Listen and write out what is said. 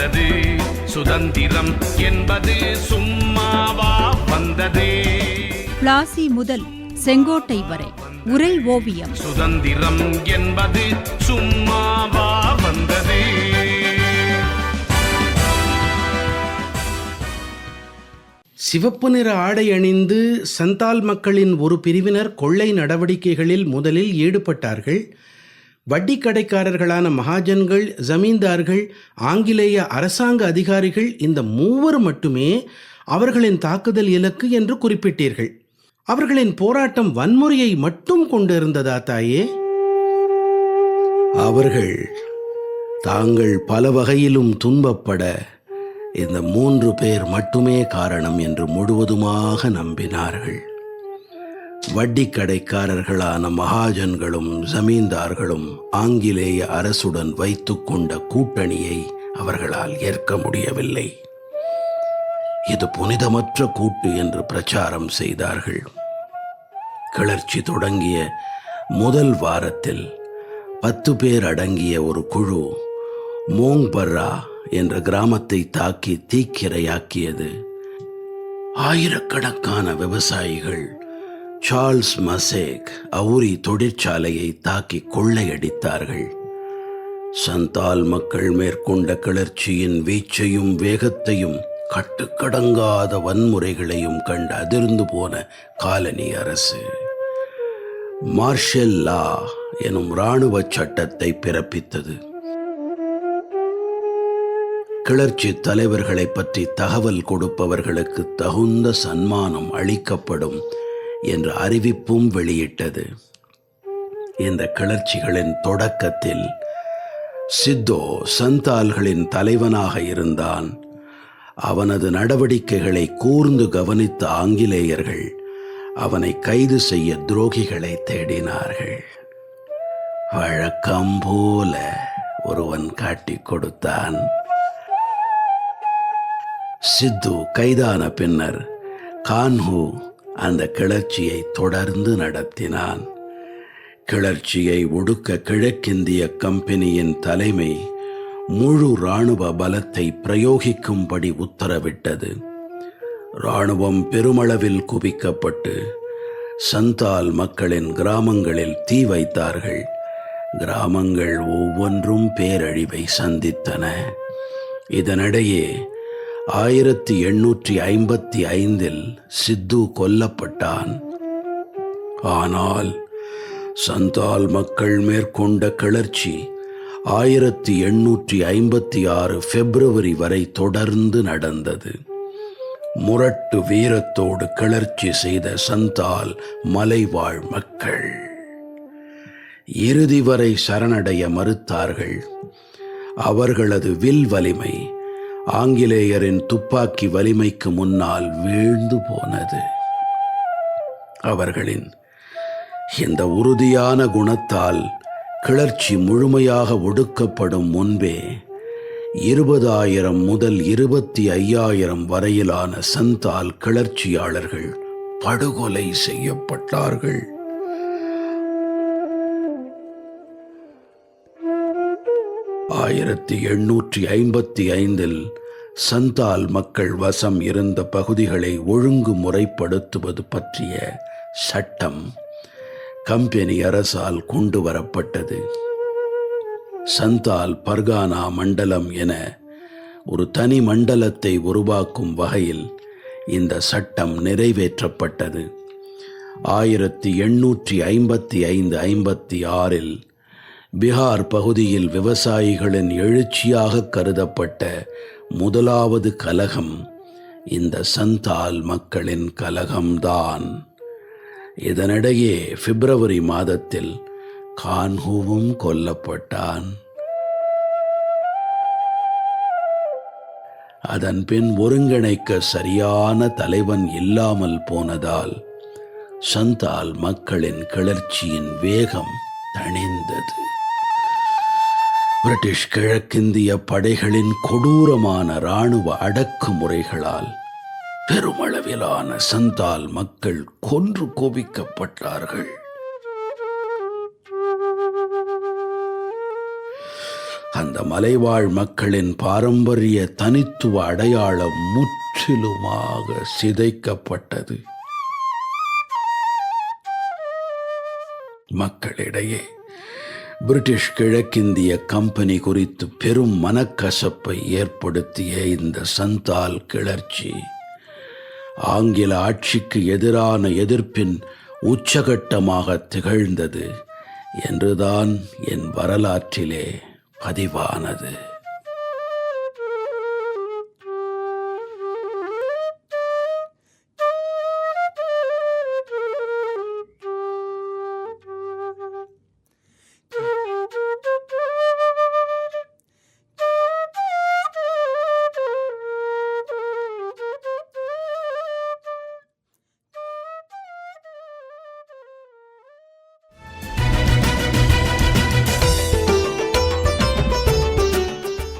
வந்தது. சுதந்திரம் என்பது சும்மாவா வந்தது. பிளாசி முதல் செங்கோட்டை வரை உரை ஓவியம். சுதந்திரம் என்பது சும்மாவா வந்தது. சிவப்பு நிற ஆடை அணிந்து சந்தால் மக்களின் ஒரு பிரிவினர் கொள்ளை நடவடிக்கைகளில் முதலில் ஈடுபட்டார்கள். வட்டி கடைக்காரர்களான மகாஜன்கள் ஜமீன்தார்கள் ஆங்கிலேய அரசாங்க அதிகாரிகள் இந்த மூவர் மட்டுமே அவர்களின் தாக்குதல் இலக்கு என்று குறிப்பிட்டீர்கள். அவர்களின் போராட்டம் வன்முறையை மட்டும் கொண்டிருந்ததா தாயே? அவர்கள் தாங்கள் பல வகையிலும் துன்பப்பட இந்த மூன்று பேர் மட்டுமே காரணம் என்று முழுவதுமாக நம்பினார்கள். வட்டி கடைக்காரர்களான மகாஜன்களும் ஜமீன்தார்களும் ஆங்கிலேய அரசுடன் வைத்துக்கொண்ட கூட்டணியை அவர்களால் ஏற்க முடியவில்லை. இது புனிதமற்ற கூட்டு என்று பிரச்சாரம் செய்தார்கள். கிளர்ச்சி தொடங்கிய முதல் வாரத்தில் பத்து பேர் அடங்கிய ஒரு குழு மோங்பர்ரா என்ற கிராமத்தை தாக்கி தீக்கிரையாக்கியது. ஆயிரக்கணக்கான விவசாயிகள் சார்ல்ஸ் மசேக் அவுரி தொழிற்சாலையை தாக்கி கொள்ளையடித்தார்கள். சந்தால் மக்கள் மேற்கொண்ட கிளர்ச்சியின் வீச்சையும் வேகத்தையும் கட்டுக்கடங்காத வன்முறைகளையும் கண்டு அதிர்ந்து போன காலனி அரசு. மார்ஷல் லா எனும் இராணுவ சட்டத்தை பிறப்பித்தது. கிளர்ச்சி தலைவர்களை பற்றி தகவல் கொடுப்பவர்களுக்கு தகுந்த சன்மானம் அளிக்கப்படும் என்ற அறிவிப்பும் வெளியிட்டது. இந்த கிளர்ச்சிகளின் தொடக்கத்தில் சித்தோ சந்தால்களின் தலைவனாக இருந்தான். அவனது நடவடிக்கைகளை கூர்ந்து கவனித்த ஆங்கிலேயர்கள் அவனை கைது செய்ய துரோகிகளை தேடினார்கள். வழக்கம் போல ஒருவன் காட்டி கொடுத்தான். சித்து கைதான பின்னர் கான்ஹூ அந்த கிளர்ச்சியை தொடர்ந்து நடத்தினான். கிளர்ச்சியை ஒடுக்க கிழக்கிந்திய கம்பெனியின் தலைமை முழு இராணுவ பலத்தை பிரயோகிக்கும்படி உத்தரவிட்டது. இராணுவம் பெருமளவில் குவிக்கப்பட்டு சந்தால் மக்களின் கிராமங்களில் தீ வைத்தார்கள். கிராமங்கள் ஒவ்வொன்றும் பேரழிவை சந்தித்தன. இதனிடையே ஆயிரத்தி எண்ணூற்றி ஐம்பத்தி ஐந்தில் சித்து கொல்லப்பட்டான். ஆனால் சந்தால் மக்கள் மேற்கொண்ட கிளர்ச்சி ஆயிரத்தி எண்ணூற்றி ஐம்பத்தி ஆறு பிப்ரவரி வரை தொடர்ந்து நடந்தது. முரட்டு வீரத்தோடு கிளர்ச்சி செய்த சந்தால் மலைவாழ் மக்கள். இறுதி வரை சரணடைய மறுத்தார்கள். அவர்களது வில் வலிமை ஆங்கிலேயரின் துப்பாக்கி வலிமைக்கு முன்னால் வீழ்ந்து போனது. அவர்களின் இந்த உறுதியான குணத்தால் கிளர்ச்சி முழுமையாக ஒடுக்கப்படும் முன்பே இருபதாயிரம் முதல் இருபத்தி ஐயாயிரம் வரையிலான சந்தால் கிளர்ச்சியாளர்கள் படுகொலை செய்யப்பட்டார்கள். ஆயிரத்தி எண்ணூற்றி ஐம்பத்தி ஐந்தில் சந்தால் மக்கள் வசம் இருந்த பகுதிகளை ஒழுங்கு முறைப்படுத்துவது பற்றிய சட்டம் கம்பெனி அரசால் கொண்டு வரப்பட்டது சந்தால் பர்கானா மண்டலம் என ஒரு தனி மண்டலத்தை உருவாக்கும் வகையில் இந்த சட்டம் நிறைவேற்றப்பட்டது. ஆயிரத்தி எண்ணூற்றி ஐம்பத்தி ஐந்து ஐம்பத்தி ஆறில் பீகார் பகுதியில் விவசாயிகளின் எழுச்சியாக கருதப்பட்ட முதலாவது கலகம் இந்த சந்தால் மக்களின் கலகம்தான். இதனிடையே பிப்ரவரி மாதத்தில் கான்ஹூவும் கொல்லப்பட்டான். அதன் பின் ஒருங்கிணைக்க சரியான தலைவன் இல்லாமல் போனதால் சந்தால் மக்களின் கிளர்ச்சியின் வேகம் தணிந்தது. பிரிட்டிஷ் கிழக்கிந்திய படைகளின் கொடூரமான இராணுவ அடக்குமுறைகளால் பெருமளவிலான சந்தால் மக்கள் கொன்று குவிக்கப்பட்டார்கள் அந்த மலைவாழ் மக்களின் பாரம்பரிய தனித்துவ அடையாளம் முற்றிலுமாக சிதைக்கப்பட்டது. மக்களிடையே பிரிட்டிஷ் கிழக்கிந்திய கம்பெனி குறித்து பெரும் மனக்கசப்பை ஏற்படுத்திய இந்த சந்தால் கிளர்ச்சி. ஆங்கில ஆட்சிக்கு எதிரான எதிர்ப்பின் உச்சகட்டமாக திகழ்ந்தது என்றுதான் என் வரலாற்றிலே பதிவானது.